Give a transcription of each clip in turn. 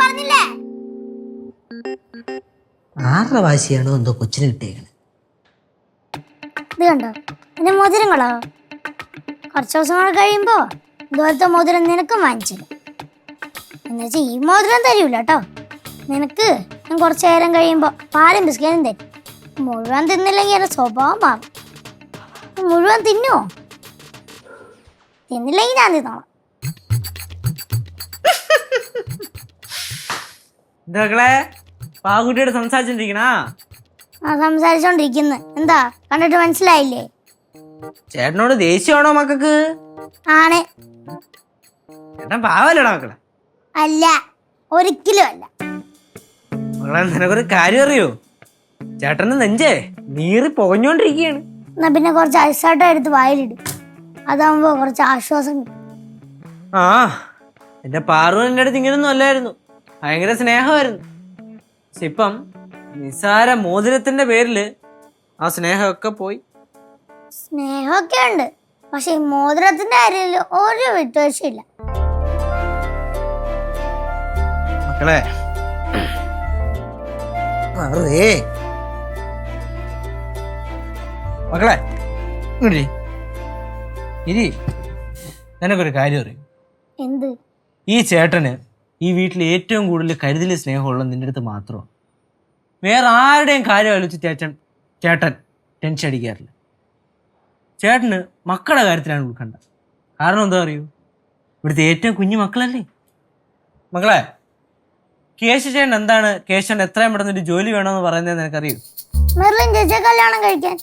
പറഞ്ഞില്ലേ? ആരുടെ വാശിയാണോ എന്തോ കൊച്ചിന് കിട്ടിയേക്കണേ? ഇത് കണ്ടോ? എന്റെ മോതിരങ്ങളോ? കുറച്ച് ദിവസങ്ങൾ കഴിയുമ്പോ ഇതുപോലത്തെ മോതിരം നിനക്കും വാങ്ങിച്ചു എന്നുവെച്ചാൽ ഈ മോതിരം തരൂല കേട്ടോ. നിനക്ക് ഞാൻ കുറച്ച് നേരം കഴിയുമ്പോ പാലും ബിസ്ക്കറ്റും തരും. മുഴുവൻ തിന്നില്ലെങ്കിൽ എന്റെ സ്വഭാവം മാറും. മുഴുവൻ തിന്നുവോ തിന്നില്ലെങ്കിൽ ഞാൻ തിന്നോളാം. ഇതൊക്കെ പാകുട്ടിയോട് സംസാരിച്ചോണ്ടിരിക്കണാ? ആ സംസാരിച്ചോണ്ടിരിക്കുന്നു. എന്താ? കണ്ടിട്ട് മനസ്സിലായില്ലേ? ചേട്ടനോട് ദേഷ്യമാണോ മക്കൾക്ക്? ആണ്. ചേട്ടൻ പാവല്ലടാ മക്കളെ. അല്ല ഒരിക്കലും അല്ല. മക്കളെ നിനക്കൊരു കാര്യം അറിയോ? ചേട്ടന് നെഞ്ചേ നീറി പുകഞ്ഞോണ്ടിരിക്കുകയാണ് എന്നാ പിന്നെ കുറച്ച് ഐസാട്ടം എടുത്ത് വായിലിടും. അതാവുമ്പോ കുറച്ച് ആശ്വാസം ആ എന്റെ പാറു എന്റെ അടുത്ത് ഇങ്ങനൊന്നും അല്ലായിരുന്നു. ഭയങ്കര സ്നേഹമായിരുന്നു. പക്ഷെ ഇപ്പം നിസാര മോതിരത്തിന്റെ പേരിൽ ആ സ്നേഹമൊക്കെ പോയി. സ്നേഹമൊക്കെ ഉണ്ട്. പക്ഷെ ഈ മോതിരത്തിന്റെ കാര്യത്തിൽ ഒരു വിട്ടുവീഴ്ചയില്ല. മക്കളെ. മാറുവേ മക്കളെ ഇങ്ങോട്ട് ഇരി. നിനക്കൊരു കാര്യം അറിയും? എന്ത്? ഈ ചേട്ടന് ഈ വീട്ടിൽ ഏറ്റവും കൂടുതൽ കരുതൽ സ്നേഹമുള്ള നിന്റെ അടുത്ത് മാത്രമാണ് വേറെ ആരുടെയും കാര്യം ആലോചിച്ച് ചേട്ടൻ ചേട്ടൻ ടെൻഷൻ അടിക്കാറില്ല. ചേട്ടന് മക്കളുടെ കാര്യത്തിലാണ് ഉൾക്കണ്ട കാരണം എന്താ അറിയൂ? ഇവിടുത്തെ ഏറ്റവും കുഞ്ഞു മക്കളല്ലേ? മക്കളെ കേശുചേട്ടൻ എന്താണ്? കേശൻ എത്രയും പെട്ടെന്ന് ഒരു ജോലി വേണമെന്ന് പറയുന്നത് നിനക്കറിയൂ? മെർലിൻ ചേച്ചിയെ കല്യാണം കഴിക്കാൻ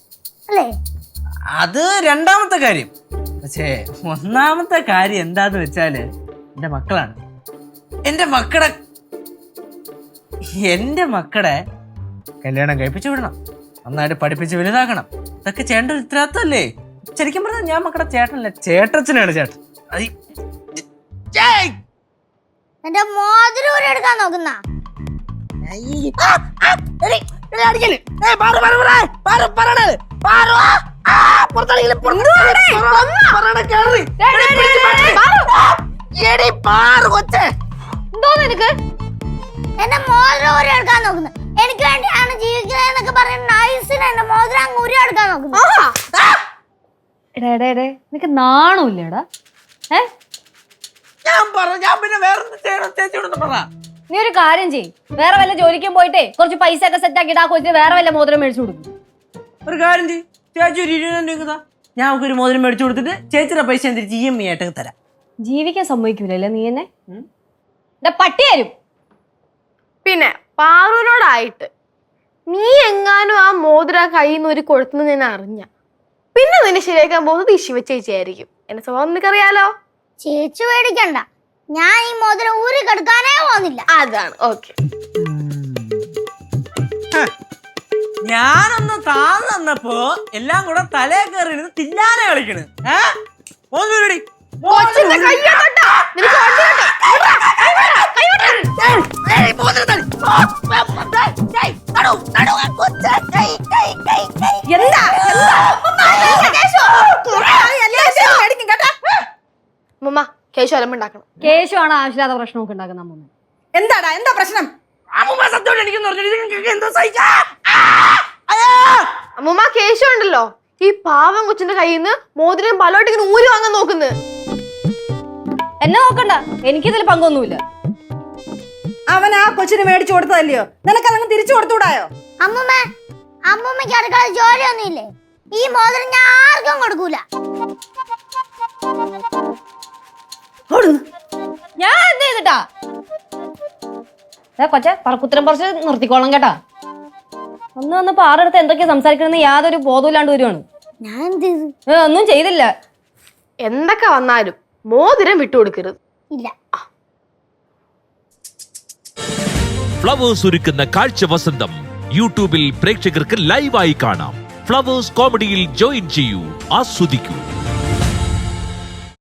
അല്ലേ? അത് രണ്ടാമത്തെ കാര്യം. പക്ഷേ ഒന്നാമത്തെ കാര്യം എന്താന്ന് വെച്ചാൽ എന്റെ മക്കളാണ്. എന്റെ മക്കളെ എന്റെ മക്കളെ കല്യാണം കഴിപ്പിച്ചു വിടണം നന്നായിട്ട് പഠിപ്പിച്ച് വലുതാക്കണം ഇതൊക്കെ ചേട്ടൻ ഒരു ഉത്തരവാദിത്തമല്ലേ ശരിക്കും പറഞ്ഞാൽ ഞാൻ മക്കളെ ചേട്ടനല്ല ചേട്ടച്ചനാണ് ചേട്ടൻ അത്! എന്റെ മോതിരം ഊരി എടുക്കാൻ നോക്കുന്ന പുറത്തടിക്കൽ. പറയണ കേറി. കൊച്ചേ. എന്റെ മോതിരം ഊരി എടുക്കാൻ നോക്കുന്നു. എനിക്ക് വേണ്ടിയാണ് ജീവിക്കുന്നത് എന്നൊക്കെ പറയുന്ന നൈസിന് എന്റെ മോതിരം അങ്ങ് ഊരി എടുക്കാൻ നോക്കുന്നു. എടാ എടാ എടേ നിനക്ക് നാണമില്ലേടാ ഏ? ഞാൻ പറ ഞാൻ പിന്നെ വേറൊന്നും ചെയ്യണം ചേച്ചിയോടൊന്ന് പറ. നീ ഒരു കാര്യം ചെയ് വേറെ വല്ല ജോലിക്കും പോയിട്ടേ കുറച്ച് പൈസ ഒക്കെ സെറ്റ് ആക്കിയിട്ട് ആ കൊച്ചിന് വേറെ വല്ല മോതിരം മേടിച്ചു കൊടുക്കും. ഒരു കാര്യം ചെയ്യ്. ചേച്ചി ഒരു ഇരുപതിനായിരം രൂപ താ. ഞാൻ അവൾക്ക് ഒരു മോതിരം മേടിച്ചു കൊടുത്തിട്ട് ചേച്ചിയുടെ പൈസ എന്തിരിച്ച് തിരിച്ച് ഇ എം ഐ ആയിട്ട് തരാം. ജീവിക്കാൻ സമ്മതിക്കൂലല്ലേ നീ എന്നെ? എടാ പട്ടി തരും പിന്നെ പാറുവിനോടായിട്ട് നീ എങ്ങാനും ആ മോതിര കയ്യിൽ നിന്ന് ഒരു കൊടുത്തു നിന്ന് അറിഞ്ഞ? പിന്നെ നിന്നെ ശരിയാക്കാൻ പോകുന്നത് ഈ ശിവചേച്ചിയായിരിക്കും എന്റെ സ്വഭാവം നിനക്കറിയാലോ? ചേച്ചി പേടിക്കണ്ട. ഞാൻ ഈ മോതിരം ഊരി കെടുക്കാനേ പോകുന്നില്ല. അതാണ്. ഓക്കെ. ഞാനൊന്ന് താന്നപ്പോ എല്ലാം കൂടെ തലേ കയറി തിന്നാനെ കളിക്കണ്. ഏ? വീരടി. മോൻ വീരടി. നിനക്ക് വണ്ടി കിട്ടും. ഏയ്, ഏയ്, മോതിരം തടി. ഓ, ഏയ്, ഏയ്, നടു, നടു, കൊച്ചേ, ഏയ്, ഏയ്, ഏയ്, ഏയ്. എന്താ കേശു അലമ്പുണ്ടാക്കണം കേശുവാണ് ആവശ്യമില്ലാത്ത പ്രശ്നമൊക്കെ ഉണ്ടാക്കുന്ന അമ്മ എന്താടാ എന്താ പ്രശ്നം അമ്മമ്മ കേശു ഉണ്ടല്ലോ ഈ പാവം കൊച്ചിന്റെ കയ്യിൽ നിന്ന് മോതിരം പലോട്ടിങ്ങനെ ഊരി വാങ്ങാൻ നോക്കുന്നത് എന്നെ നോക്കണ്ട. എനിക്കിതിൽ പങ്കൊന്നുമില്ല. അവൻ ആ കൊച്ചിന് മേടിച്ചു കൊടുത്തതല്ലയോ? നിനക്ക് അതങ്ങ് തിരിച്ചു കൊടുത്തുകൂടായോ അമ്മൂമ്മ അമ്മൂമ്മയ്ക്ക് അടുക്കള ജോലിയൊന്നുമില്ലേ? ഈ മോതിരം ഞാൻ ആർക്കും കൊടുക്കൂല. ഞാൻ എന്ത് ചെയ്തിട്ടാ? കൊച്ചെ പറക്കുത്തരം പറിച്ച് നിർത്തിക്കോളാം കേട്ടാ. ഒന്ന് വന്ന് പാറെടുത്ത് എന്തൊക്കെയാ സംസാരിക്കണമെന്ന് യാതൊരു ബോധമില്ലാണ്ട് വരുവാണ്. ഞാൻ ഒന്നും ചെയ്തില്ല. എന്തൊക്കെ വന്നാലും മോതിരം വിട്ടുകൊടുക്കരുത് ഇല്ല. ഫ്ലവേഴ്സ് ഒരുക്കുന്ന കാഴ്ച വസന്തം യൂട്യൂബിൽ പ്രേക്ഷകർക്ക് ലൈവായി കാണാം. ഫ്ലവേഴ്സ് കോമഡിയിൽ ജോയിൻ ചെയ്യൂ ആസ്വദിക്കൂ.